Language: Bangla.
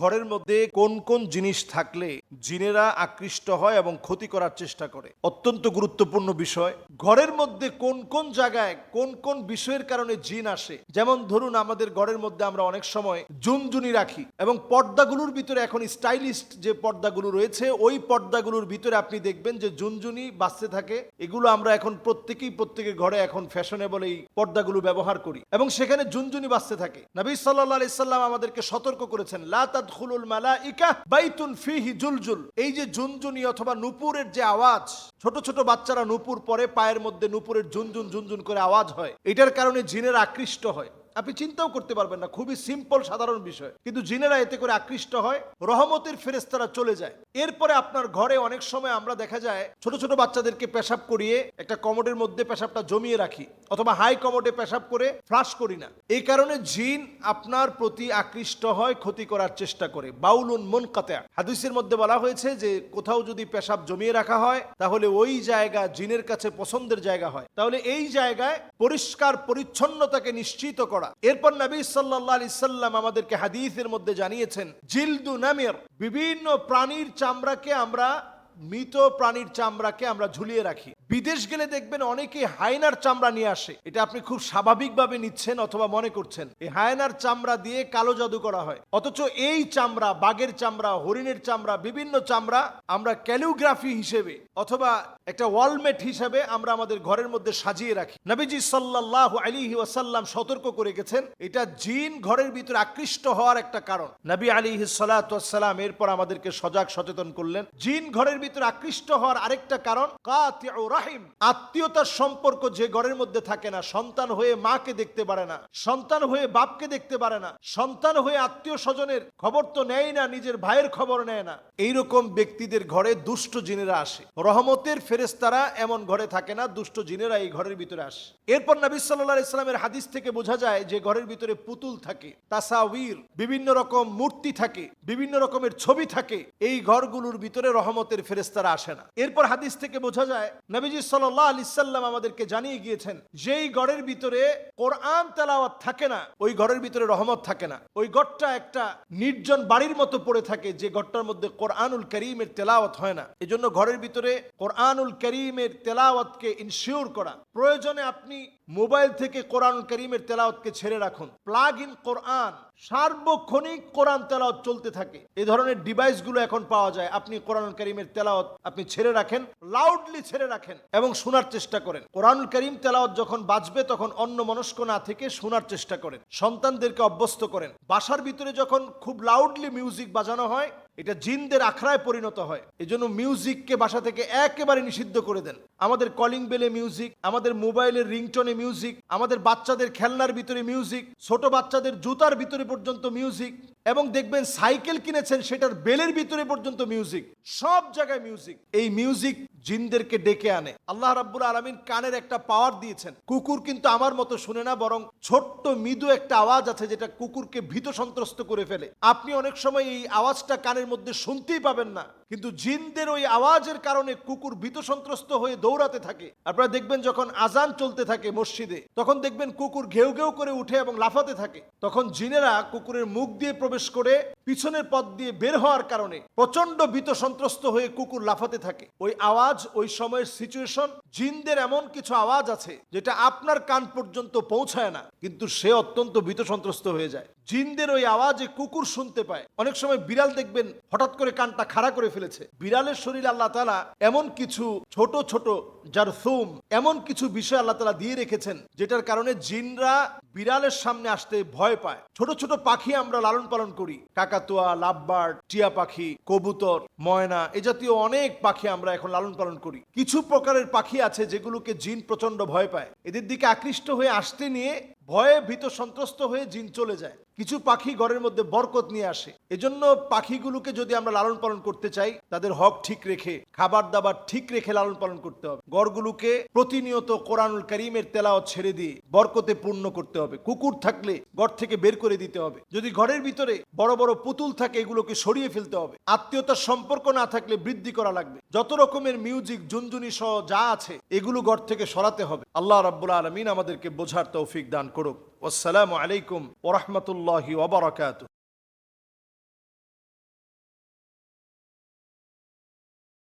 ঘরের মধ্যে কোন কোন জিনিস থাকলে জিনেরা আকৃষ্ট হয় এবং ক্ষতি করার চেষ্টা করে? অত্যন্ত গুরুত্বপূর্ণ বিষয়। ঘরের মধ্যে কোন কোন জায়গায় কোন কোন বিষয়ের কারণে জিন আসে? যেমন ধরুন, আমাদের ঘরের মধ্যে আমরা অনেক সময় জুনজুনি রাখি এবং পর্দাগুলোর ভিতরে এখন স্টাইলিস্ট যে পর্দাগুলো রয়েছে, ওই পর্দাগুলোর ভিতরে আপনি দেখবেন যে জুনজুনি বাঁচতে থাকে। এগুলো আমরা এখন প্রত্যেকেই প্রত্যেকের ঘরে এখন ফ্যাশনেবল এই পর্দাগুলো ব্যবহার করি এবং সেখানে জুনজুনি বাঁচতে থাকে। নবী সাল্লাহ আলাইসাল্লাম আমাদেরকে সতর্ক করেছেন, লা তাদখুলুল মালাইকা বাইতুন ফিহি জুলজুল। এই যে ঝুনঝুনি অথবা নুপুরের যে আওয়াজ ছোট ছোট বাচ্চারা নুপুর পরে পায়ের মধ্যে নুপুরের ঝুনঝুন ঝুনঝুন করে আওয়াজ হয়। এটার কারণে জিনের আকৃষ্ট হয়। আপনি চিন্তাও করতে পারবেন না, খুবই সিম্পল সাধারণ বিষয়। কিন্তু জিনেরা এতে করে আকৃষ্ট হয়, রহমতের ফেরেস্তারা চলে যায়। এরপরে আপনার ঘরে অনেক সময় আমরা দেখা যায়, ছোট ছোট বাচ্চাদেরকে পেশাব করিয়ে একটা কমোডের মধ্যে পেশাবটা জমিয়ে রাখি, অথবা হাই কমোডে পেশাব করে ফ্লাশ করি না। এই কারণে জিন আপনার প্রতি আকৃষ্ট হয়, ক্ষতি করার চেষ্টা করে। বাউলুন মন কাতেয়া হাদিসের মধ্যে বলা হয়েছে যে, কোথাও যদি পেশাব জমিয়ে রাখা হয়, তাহলে ওই জায়গা জিনের কাছে পছন্দের জায়গা হয়। তাহলে এই জায়গায় পরিষ্কার পরিচ্ছন্নতাকে নিশ্চিত করা। এরপর নবী সাল্লাহ আলি সাল্লাম আমাদেরকে হাদিসের মধ্যে জানিয়েছেন, জিলদু নামের, বিভিন্ন প্রাণীর চামড়াকে আমরা মৃত প্রাণীর চামড়াকে আমরা ঝুলিয়ে রাখি। বিদেশ গেলে দেখবেন অনেকে হায়নার চামড়া নিয়ে আসে। এটা আপনি খুব স্বাভাবিকভাবে নিচ্ছেন অথবা মনে করছেন। এই হায়নার চামড়া দিয়ে কালো জাদু করা হয়। অথচ এই চামড়া, বাঘের চামড়া, হরিণের চামড়া, বিভিন্ন চামড়া আমরা ক্যালিওগ্রাফি হিসেবে অথবা একটা ওয়ালমেট হিসেবে আমরা আমাদের ঘরের মধ্যে সাজিয়ে রাখি। নবীজি সাল্লাহ আলিহি ওয়াসাল্লাম সতর্ক করে গেছেন, এটা জিন ঘরের ভিতরে আকৃষ্ট হওয়ার একটা কারণ। নবী আলী সালাম এরপর আমাদেরকে সজাগ সচেতন করলেন, জিন ঘরের ভিতরে আকৃষ্ট হওয়ার আরেকটা কারণ রাহিম। আত্মীয়তার সম্পর্ক যে ঘরের মধ্যে থাকে না, সন্তান হয়ে মাকে দেখতে পারে না, সন্তান হয়ে বাপকে দেখতে পারে না, সন্তান হয়ে আত্মীয় স্বজনের খবর তো নেয় না, নিজের ভাইয়ের খবর নেয় না। এইরকম ব্যক্তিদের ঘরে দুষ্ট জিনেরা আসে। রহমতের ফেরেস্তারা এমন ঘরে থাকে না, দুষ্ট জিনেরা এই ঘরের ভিতরে আসে। এরপর নবী সাল্লাহ ইসলামের হাদিস থেকে বোঝা যায় যে ঘরের ভিতরে পুতুল থাকে তাসাউর বিভিন্ন রকম মূর্তি থাকে, বিভিন্ন রকমের ছবি থাকে। এই ঘরগুলোর ভিতরে রহমতের ফেরেস্তারা আসে না। এরপর হাদিস থেকে বোঝা যায়, নবীজি সাল্লাহ আলি সাল্লাম আমাদেরকে জানিয়ে গিয়েছেন, যেই ঘরের ভিতরে কোরআন তেলাওয়াত থাকে না, ওই ঘরের ভিতরে রহমত থাকে না। ওই ঘরটা একটা নির্জন বাড়ির মতো পড়ে থাকে, যে ঘরটার মধ্যে কোরআনুল করিমের তেলাওয়াত হয় না। এজন্য ঘরের ভিতরে কোরআনুল করিমের তেলাওয়াতকে ইনশিওর করা। প্রয়োজনে আপনি মোবাইল থেকে কোরআনুল করিমের তেলাওয়াতকে ছেড়ে রাখুন। প্লাগ ইন কোরআন, সার্বক্ষণিক কোরআন তেলাওয়াত চলতে থাকে। এ ধরনের ডিভাইসগুলো এখন পাওয়া যায়। আপনি কোরআনুল করিমের তেলাওয়াত আপনি ছেড়ে রাখেন লাউডলি ছেড়ে রাখেন এবং শোনার চেষ্টা করেন। কোরআন করিম তেলাওয়াত যখন বাজবে, তখন অন্য মনস্ক না থেকে শোনার চেষ্টা করেন, সন্তানদেরকে অভ্যস্ত করেন। বাসার ভিতরে যখন খুব লাউডলি মিউজিক বাজানো হয় এটা জিনদের আখড়ায় পরিণত হয়। এই জন্য মিউজিককে বাসা থেকে একেবারে নিষিদ্ধ করে দেন। আমাদের কলিং বেলে মিউজিক আমাদের মোবাইলের রিংটনে মিউজিক আমাদের বাচ্চাদের খেলনার ভিতরে মিউজিক ছোট বাচ্চাদের জুতার ভিতরে পর্যন্ত মিউজিক এবং দেখবেন সাইকেল কিনেছেন সেটার বেলের ভিতরে পর্যন্ত মিউজিক সব জায়গায় মিউজিক এই মিউজিক জিনদেরকে ডেকে আনে। আল্লাহ রাব্বুল আলমিন কানের একটা পাওয়ার দিয়েছেন। কুকুর কিন্তু আমার মতো শুনে না, বরং ছোট্ট মৃদু একটা আওয়াজ আছে যেটা কুকুরকে ভীত সন্ত্রস্ত করে ফেলে। আপনি অনেক সময় এই আওয়াজটা কানের মধ্যে শুনতেই পাবেন না। কিন্তু জিনদের ওই আওয়াজের কারণে কুকুর ভীত সন্ত্রস্ত হয়ে দৌড়াতে থাকে। আপনারা দেখবেন যখন আজান চলতে থাকে মসজিদে, তখন দেখবেন কুকুর ঘেউ ঘেউ করে উঠে এবং লাফাতে থাকে। তখন জিনেরা কুকুরের মুখ দিয়ে প্রবেশ করে পিছনের পথ দিয়ে বের হওয়ার কারণে প্রচণ্ড ভীত সন্ত্রস্ত হয়ে কুকুর লাফাতে থাকে। ওই আওয়াজ, ওই সময়ের সিচুয়েশন জিনদের এমন কিছু আওয়াজ আছে যেটা আপনার কান পর্যন্ত পৌঁছায় না, কিন্তু সে অত্যন্ত ভীত সন্ত্রস্ত হয়ে যায়। জিনদের ওই আওয়াজে কুকুর শুনতে পায়। অনেক সময় বিড়াল দেখবেন হঠাৎ করে কানটা খাড়া করে ফেলেছে। বিড়ালের শরীর আল্লাহ তালা এমন কিছু ছোট ছোট যার সুম এমন কিছু বিষয় আল্লাহ তালা দিয়ে রেখেছেন, যেটার কারণে জিনরা বিড়ালের সামনে আসতে ভয় পায়। ছোট ছোট পাখি আমরা লালন পালন করি। কাকাতুয়া, লাভবার্ড, টিয়া পাখি, কবুতর, ময়না, এ জাতীয় অনেক পাখি আমরা এখন লালন পালন করি। কিছু প্রকারের পাখি আছে যেগুলোকে জিন প্রচণ্ড ভয় পায়। এদের দিকে আকৃষ্ট হয়ে আসতে নিয়ে ভয়ে ভীত সন্ত্রস্ত হয়ে জিন চলে যায়। কিছু পাখি ঘরের মধ্যে বরকত নিয়ে আসে। এজন্য পাখিগুলোকে যদি আমরা লালন পালন করতে চাই, তাদের হক ঠিক রেখে, খাবার দাবার ঠিক রেখে লালন পালন করতে হবে। গড়গুলোকে প্রতিনিয়ত কোরআনুল করিমের তেলাওয়াত ছেড়ে দিয়ে বরকতে পূর্ণ করতে হবে। কুকুর থাকলে ঘর থেকে বের করে দিতে হবে। যদি ঘরের ভিতরে বড় বড় পুতুল থাকে, এগুলোকে সরিয়ে ফেলতে হবে। আত্মীয়তার সম্পর্ক না থাকলে বৃদ্ধি করা লাগবে। যত রকমের মিউজিক জুনজুনি সহ যা আছে, এগুলো ঘর থেকে সরাতে হবে। আল্লাহ রাব্বুল আলমিন আমাদেরকে বোঝার তৌফিক দান கொடுக் வஸ்ஸலாமு அலைக்கும் வரமத்துல்லாஹி வபரகாத்து